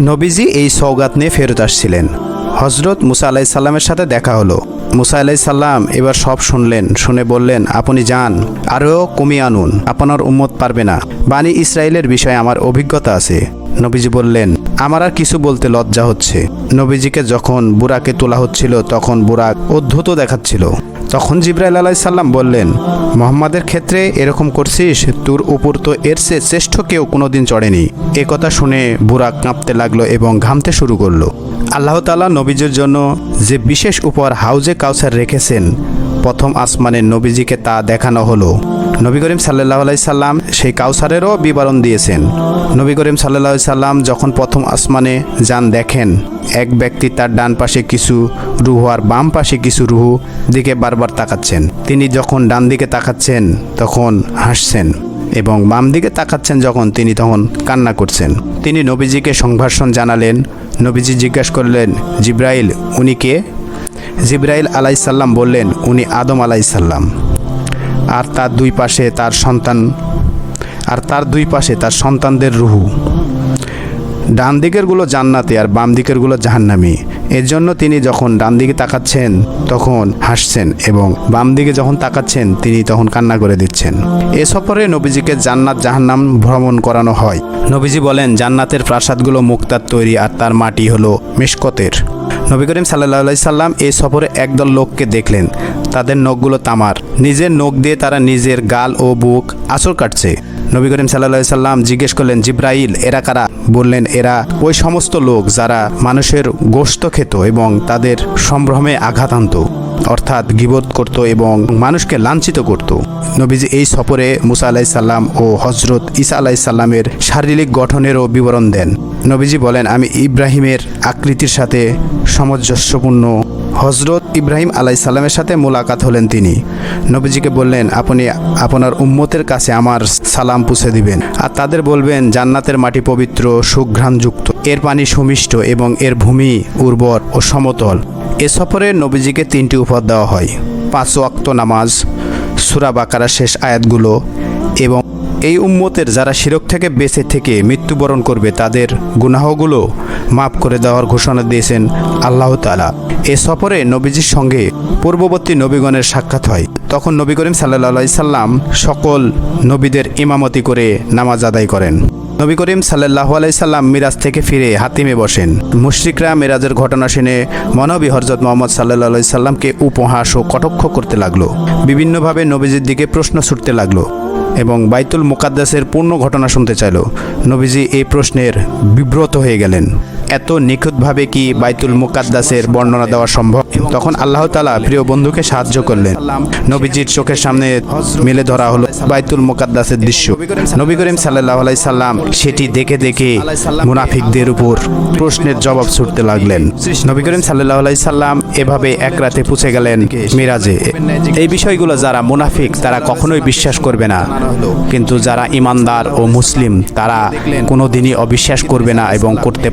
নবীজি এই সৌগাত নিয়ে ফেরত আসছিলেন। হজরত মুসা আলাহি সাল্লামের সাথে দেখা হলো। মুসা আলাহি সাল্লাম এবার সব শুনলেন, শুনে বললেন, আপনি যান, আরও কমিয়ে আনুন, আপনার উম্মত পারবে না। বানি ইসরায়েলের বিষয়ে আমার অভিজ্ঞতা আছে। নবীজি বললেন, আমার আর কিছু বলতে লজ্জা হচ্ছে। নবীজিকে যখন বুরাকে তোলা হচ্ছিল, তখন বুরাক অদ্ভুত দেখাচ্ছিল। তখন জিব্রাইল আলাইসাল্লাম বললেন, মোহাম্মদের ক্ষেত্রে এরকম করছিস, তোর উপর তো এর চেয়ে শ্রেষ্ঠ কেউ কোনোদিন চড়েনি। এ কথা শুনে বুরাক কাঁপতে লাগল এবং ঘামতে শুরু করল। আল্লাহ তাআলা নবীজির জন্য যে বিশেষ উপহার হাউজে কাউসার রেখেছেন, প্রথম আসমানের নবীজিকে তা দেখানো হলো। নবী করিম সাল্লাহ সাল্লাম সেই কাউসারেরও বিবরণ দিয়েছেন। নবী করিম সাল্লাহ সাল্লাম যখন প্রথম আসমানে যান দেখেন, এক ব্যক্তি তার ডান পাশে কিছু রুহু আর বাম পাশে কিছু রুহু দিকে বারবার তাকাচ্ছেন। তিনি যখন ডান দিকে তাকাচ্ছেন, তখন হাসছেন এবং বাম দিকে তাকাচ্ছেন যখন, তিনি তখন কান্না করছেন। তিনি নবীজিকে সংভাষণ জানালেন। নবীজি জিজ্ঞাসা করলেন, জিব্রাইল, উনি কে? জিব্রাইল আলাইসাল্লাম বললেন, উনি আদম আলাইসাল্লাম আর তার দুই পাশে তার সন্তান, আর তার দুই পাশে তার সন্তানদের রুহু। ডান দিকেরগুলো জান্নাতে আর বাম দিকেরগুলো জাহান্নামি। এর জন্য তিনি যখন ডান দিকে তাকাচ্ছেন, তখন হাসছেন এবং বাম দিকে যখন তাকাচ্ছেন, তিনি তখন কান্না করে দিচ্ছেন। এ সফরে নবীজিকে জান্নাত জাহান্নাম ভ্রমণ করানো হয়। নবীজি বলেন, জান্নাতের প্রাসাদগুলো মুক্তার তৈরি আর তার মাটি হলো মিশকতের। নবী করিম সাল্লাহ সাল্লাম এই সফরে একদল লোককে দেখলেন। তাদের নখগুলো তামার। নিজের নখ দিয়ে তারা নিজের গাল ও বুক আঁচড় কাটছে। নবী করিম সাল্লাহ সাল্লাম জিজ্ঞেস করলেন, জিব্রাইল, এরা কারা? বললেন, এরা ওই সমস্ত লোক যারা মানুষের গোশত খেত এবং তাদের সম্ভ্রমে আঘাত আনত, অর্থাৎ গিবত করত এবং মানুষকে লাঞ্ছিত করত। নবীজি এই সফরে মুসা আলাইসাল্লাম ও হজরত ঈসা আলাইসাল্লামের শারীরিক গঠনেরও বিবরণ দেন। নবীজি বলেন, আমি ইব্রাহিমের আকৃতির সাথে সামঞ্জস্যপূর্ণ হজরত ইব্রাহিম আলাইসাল্লামের সাথে মোলাকাত হলেন তিনি। নবীজিকে বললেন, আপনি আপনার উম্মতের কাছে আমার সালাম পুছে দিবেন আর তাদের বলবেন, জান্নাতের মাটি পবিত্র, সুঘ্রাণযুক্ত। এর পানি সুমিষ্ট এবং এর ভূমি উর্বর ও সমতল। এ সফরে নবীজিকে তিনটি উপহার দেওয়া হয়। পাঁচ ওয়াক্ত নামাজ, সুরা বাকারা শেষ আয়াতগুলো এবং এই উম্মতের যারা শিরক থেকে বেঁচে থেকে মৃত্যুবরণ করবে, তাদের গুনাহগুলো মাফ করে দেওয়ার ঘোষণা দিয়েছেন আল্লাহ তালা এ সফরে নবীজির সঙ্গে পূর্ববর্তী নবীগণের সাক্ষাৎ হয়। তখন নবী করিম সাল্লা সাল্লাম সকল নবীদের ইমামতি করে নামাজ আদায় করেন। নবী করিম সাল্লাহ আলাইসাল্লাম মিরাজ থেকে ফিরে হাতিমে বসেন। মুশরিকরা মিরাজের ঘটনা শুনে মনবী হরজত মোহাম্মদ সাল্লাহ সাল্লামকে উপহাস ও কটক্ষ করতে লাগল। বিভিন্নভাবে নবীজির দিকে প্রশ্ন ছুটতে লাগল এবং বাইতুল মুকাদ্দাসের পূর্ণ ঘটনা শুনতে চাইল। নবীজি এই প্রশ্নের বিব্রত হয়ে গেলেন। এত নিখুঁতভাবে কি বাইতুল মুকাদ্দাসের বর্ণনা দেওয়া সম্ভব? তখন আল্লাহ তালা প্রিয় বন্ধুকে সাহায্য করলেন। নবীজির চোখের সামনে মেলে ধরা হলো বাইতুল মুকাদ্দাসের দৃশ্য। নবী করিম সাল্লাহ আলাই সাল্লাম সেটি দেখে দেখে মুনাফিকদের উপর প্রশ্নের জবাব ছুটতে লাগলেন। নবী করিম সাল্লাহ আলাই সাল্লাম এভাবে এক রাতে পুছে গেলেন মিরাজে। এই বিষয়গুলো যারা মুনাফিক, তারা কখনোই বিশ্বাস করবে না। কিন্তু যারা ইমানদার ও মুসলিম, তারা কোনোদিনই অবিশ্বাস করবে না এবং করতে